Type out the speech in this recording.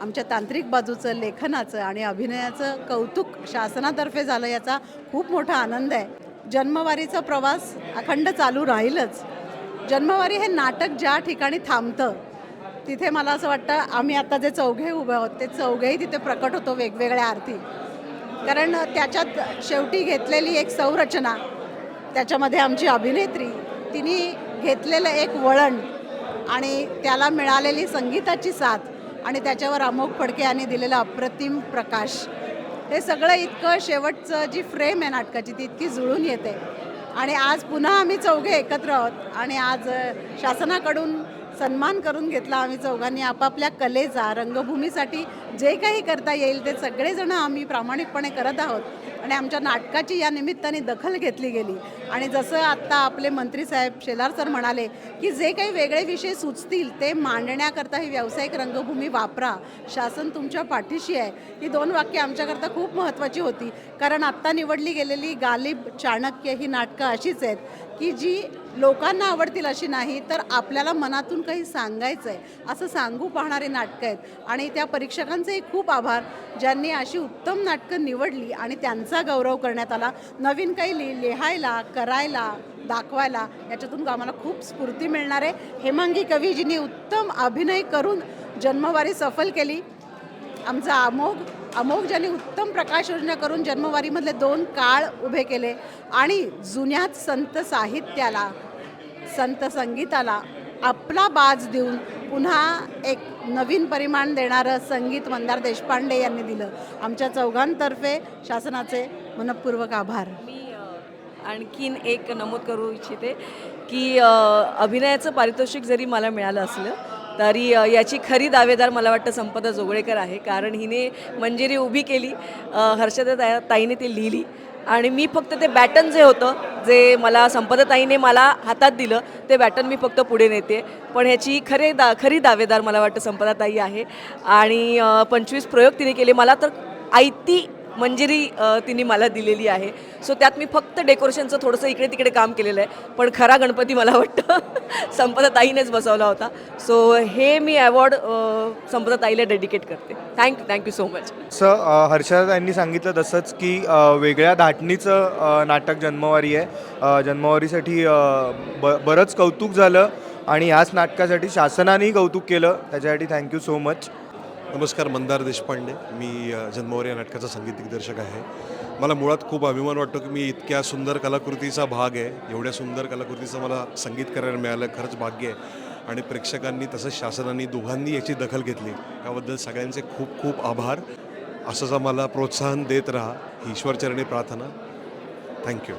आमच्या तांत्रिक बाजूचं लेखनाचं आणि अभिनयाचं कौतुक शासनातर्फे झालं याचा खूप मोठा आनंद आहे. जन्मवारीचा प्रवास अखंड चालू राहीलच. जन्मवारी हे नाटक ज्या ठिकाणी थांबतं तिथे मला असं वाटतं आम्ही आता जे चौघे उभे आहोत ते चौघेही तिथे प्रकट होतो वेगवेगळ्या आरती. कारण त्याच्यात शेवटी घेतलेली एक संरचना त्याच्यामध्ये आमची अभिनेत्री तिने घेतलेलं एक वळण आणि त्याला मिळालेली संगीताची साथ आणि त्याच्यावर अमोघ फडके यांनी दिलेला अप्रतिम प्रकाश. हे सगळं इतकं शेवटचं जी फ्रेम आहे नाटकाची ती इतकी जुळून येते. आणि आज पुन्हा आम्ही चौघे एकत्र आहोत. आणि आज शासनाकडून सन्मान करून घेतला आम्ही चौघांनी आपापल्या कलेचा रंगभूमीसाठी जे काही करता येईल ते सगळेजण आम्ही प्रामाणिकपणे करत आहोत. आणि आमच्या नाटकाची या निमित्ताने दखल घेतली गेली. आणि जसं आत्ता आपले मंत्री साहेब शेलार सर म्हणाले की जे काही वेगळे विषय सुचतील ते मांडण्याकरता ही व्यावसायिक रंगभूमी वापरा. शासन तुमच्या पाठीशी आहे. ही दोन वाक्य आमच्याकरता खूप महत्त्वाची होती. कारण आत्ता निवडली गेलेली गालिब चाणक्य ही नाटकं अशीच आहेत. की जी लोकांना आवडतील अशी नाही तर आपल्याला मनातून काही सांगायचं आहे असं सांगू पाहणारे नाटकं आहेत. आणि त्या परीक्षकांचेही खूप आभार ज्यांनी अशी उत्तम नाटकं निवडली आणि त्यांचा गौरव करण्यात आला. नवीन काही लि लिहायला करायला दाखवायला याच्यातून आम्हाला खूप स्फूर्ती मिळणार आहे. हेमांगी कवीजींनी उत्तम अभिनय करून जन्मवारी सफल केली. आमचा अमोघ अमोघ ज्यांनी उत्तम प्रकाश योजना करून जन्मवारीमधले दोन काळ उभे केले आणि जुन्यात संत साहित्याला संत संगीताला आपला बाज देऊन पुन्हा एक नवीन परिमाण देणारं संगीत मंदार देशपांडे यांनी दिलं. आमच्या चौघांतर्फे शासनाचे मनपूर्वक आभार. मी आणखीन एक नमूद करू इच्छिते की अभिनयाचं पारितोषिक जरी मला मिळालं असलं तरी याची खरी दावेदार मला वाटतं संपदा जोगळेकर आहे. कारण हिने मंजिरी उभी केली हर्षदा ता- ताईने ती लिहिली आणि मी फक्त ते बॅटन जे होतं जे मला संपदा ताईने मला हातात दिलं ते बॅटन मी फक्त पुढे नेते. पण ह्याची खरे दा खरी दावेदार मला वाटतं संपदा ताई आहे. आणि पंचवीस प्रयोग तिने केले. मला तर आयती मंजिरी तिने मला दिलेली आहे. सो त्यात मी फक्त डेकोरेशनचं थोडंसं इकडे तिकडे काम केलेलं आहे. पण खरा गणपती मला वाटतं संपदा ताईनेच बसवला होता. सो हे मी अवॉर्ड संपदा ताईला डेडिकेट करते. Thank you thank you so much sir uh, Harshada यांनी सांगितलं तसंच की वेगळ्या धाटणीचं नाटक जन्मवारी आहे. जन्मवारीसाठी ब बरंच कौतुक झालं आणि याच नाटकासाठी शासनानेही कौतुक केलं. त्याच्यासाठी थँक्यू सो मच नमस्कार मंदार देशपांडे. मी जन्मवर या नाटकाचा संगीत दिग्दर्शक आहे. मला मुळात खूप अभिमान वाटतो की मी इतक्या सुंदर कलाकृतीचा भाग आहे एवढ्या सुंदर कलाकृतीचं मला संगीत करायला मिळालं खरंच भाग्य आहे. आणि प्रेक्षकांनी तसंच शासनाने दोघांनी याची दखल घेतली. याबद्दल सगळ्यांचे खूप खूप आभार. असंच आम्हाला प्रोत्साहन देत राहा. ईश्वरचरणी प्रार्थना. थँक्यू.